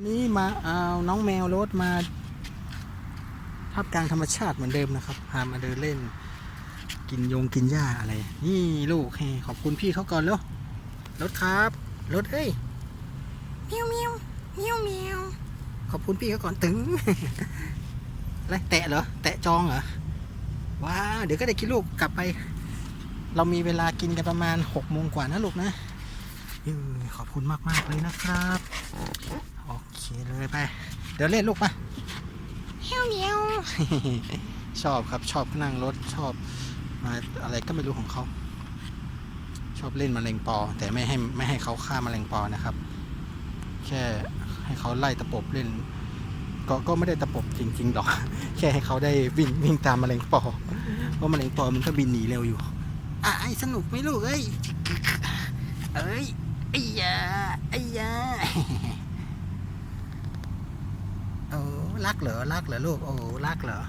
นี่มาเอาน้องแมวรถมาทับกลางธรรมชาติเหมือนเดิมนะครับ พามาเดินเล่น กินยงกินหญ้าอะไร นี่ลูกเฮ้ขอบคุณพี่เขาก่อนเร็วรถครับรถเอ้ยเมียวเมียวเมียวเมียวขอบคุณพี่เขาก่อนตึงอะไรแตะเหรอ แตะจองเหรอ ว้าว เดี๋ยวก็ได้กินลูกกลับไป เรามีเวลากินกันประมาณหกโมงกว่านะลูกนะเออ ขอบคุณมากๆเลยนะครับ โอเคเลยไป เดี๋ยวเล่นลูกปะเมียวเมียวชอบครับชอบนั่งรถชอบมาอะไรก็ไม่รู้ของเขาชอบเล่นแมลงปอ แต่ไม่ให้ไม่ให้เขาฆ่าแมลงปอนะครับ แค่ให้เขาไล่ตะปบเล่น ก็ก็ไม่ได้ตะปบจริงๆหรอก แค่ให้เขาได้วิ่งวิ่งตามแมลงปอเพราะแมลงปอมันก็บินหนีเร็วอยู่อะไอ้สนุกไหมลูกเอ้ยเอ้ยไอ้ยาไอ้ยาโอ้รักเหรอรักเหรอลูกโอ้รักเหรอ